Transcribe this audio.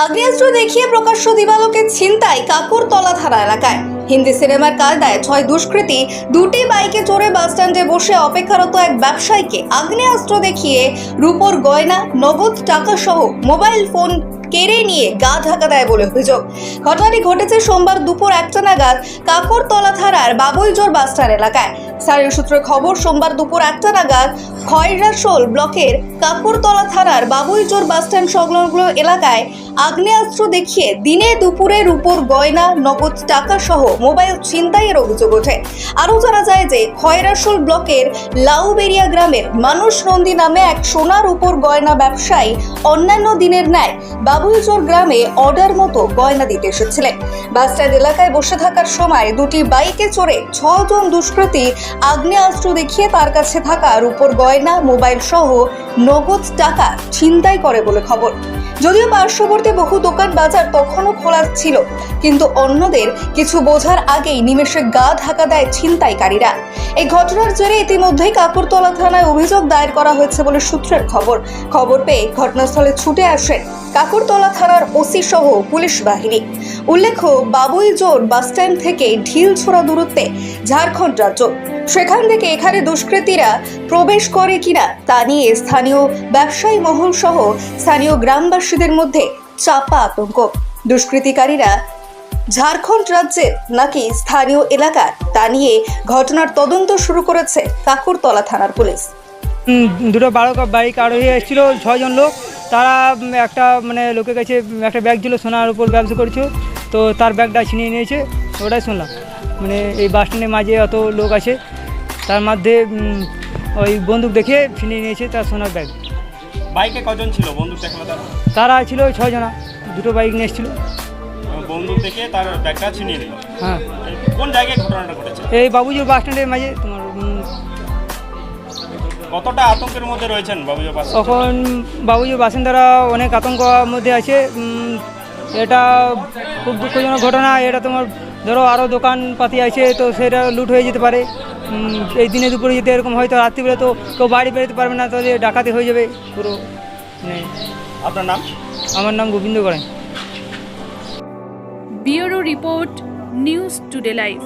আগ্নেয়াস্ত্র দেখিয়ে প্রকাশ্য দিবালোকে ছিনতাই কাকুরতলা থানা এলাকায়। হিন্দি সিনেমার কায়দায় ছয় দুষ্কৃতী দুটি বাইকে চড়ে বাসস্ট্যান্ডে বসে অপেক্ষারত এক ব্যবসায়ীকে আগ্নেয়াস্ত্র দেখিয়ে রূপোর গয়না, নগদ টাকা সহ মোবাইল ফোন কেড়ে নিয়ে গা ঢাকা দেয় বলে অভিযোগ। ঘটনাটি ঘটেছে সোমবার দুপুর একটা নাগাদ কাকরতলা থানার বাবুইজোর বাসস্ট্যান্ড এলাকায়। স্থানীয় সূত্রে খবর, সোমবার দুপুর একটা নাগাদ খয়রাশোল ব্লকের কাকুরতলা থানার বাবুইজোর বাসস্ট্যান্ড সংলগ্ন এলাকায় আগ্নেয়াস্ত্র দেখিয়ে দিনে দুপুরের উপর গয়না, নগদ টাকা সহ মোবাইল ছিনতাইয়ের অভিযোগ ওঠে। আরও জানা যায় যে খয়রাশোল ব্লকের লাউবেরিয়া গ্রামের মানুষ নন্দী নামে এক সোনার উপর গয়না ব্যবসায়ী অন্যান্য দিনের ন্যায় বাবুইজোর গ্রামে অর্ডার মতো গয়না দিতে এসেছিলেন। বাসস্ট্যান্ড এলাকায় বসে থাকার সময় দুটি বাইকে চড়ে ছজন দুষ্কৃতী আগ্নেয়াস্ত্র দেখিয়ে তার কাছে থাকা রূপোর গয়না, মোবাইল সহ নগদ টাকা ছিনতাই করে বলে খবর। যদিও পার্শ্ববর্তী বহু দোকান বাজার তখনও খোলা ছিল, কিন্তু অন্যদের কিছু বোঝার আগেই নিমেষে গা ঢাকা দেয় ছিনতাইকারীরা। এই ঘটনার জেরে ইতিমধ্যেই কাকুরতলা থানায় অভিযোগ দায়ের করা হয়েছে বলে সূত্রের খবর। খবর পেয়ে ঘটনাস্থলে ছুটে আসেন কাকুরতলা থানার ওসি সহ পুলিশ বাহিনী। উল্লেখ্য বাবুইজোর বাসস্ট্যান্ড থেকে ঢিল ছোড়া দূরত্বে ঝাড়খণ্ড রাজ্য। সেখান থেকে এখানে দুষ্কৃতীরা প্রবেশ করে কিনা তা নিয়ে স্থানীয় ব্যবসায়ী মহল সহ স্থানীয় গ্রামবাসীদের মধ্যে চাপা আতঙ্ক। দুষ্কৃতিকারীরা ঝাড়খণ্ড রাজ্যের নাকি স্থানীয় এলাকার তা নিয়ে ঘটনার তদন্ত শুরু করেছে কাকুরতলা থানার পুলিশ। দুটো বারো বাইক আরোহী এসেছিল ছজন লোক। তারা একটা মানে লোকের কাছে একটা ব্যাগ ছিল, সোনার উপর ব্যবসা করছিল। তো তার ব্যাগটা ছিনিয়ে নিয়েছে, ওটাই শুনলাম। মানে এই বাস স্ট্যান্ডের মাঝে অত লোক আছে। তার মধ্যে ওই বন্দুক দেখে ছিনিয়ে নিয়েছে তার সোনার ব্যাগ। বাইকে কজন ছিল বন্দুক দেখল তার? তারা ছিল ওই ছজনা দুটো বাইক নিয়ে এসেছিল। বন্দুক দেখে তার ব্যাগটা ছিনিয়ে নিল। হ্যাঁ। কোন জায়গায় ঘটনাটা ঘটেছে? এই বাবুজির বাস স্ট্যান্ডের মাঝে তোমার কতটা আতঙ্কের মধ্যে রয়েছেন বাবুজি পাশে তখন বাবুজির বাসিন্দারা অনেক আতঙ্কের মধ্যে আছে। এটা খুব দুঃখজনক ঘটনা। এটা তোমার ধরো আরও দোকানপাতি আছে তো সেটা লুট হয়ে যেতে পারে। এই দিনে দুপুরে যেতে এরকম হয়তো রাত্রিবেলা তো কেউ বাড়ি বেরোতে পারবে না তাহলে ডাকাতি হয়ে যাবে পুরো। আপনার নাম? আমার নাম Gobinda Garai bureau report news today live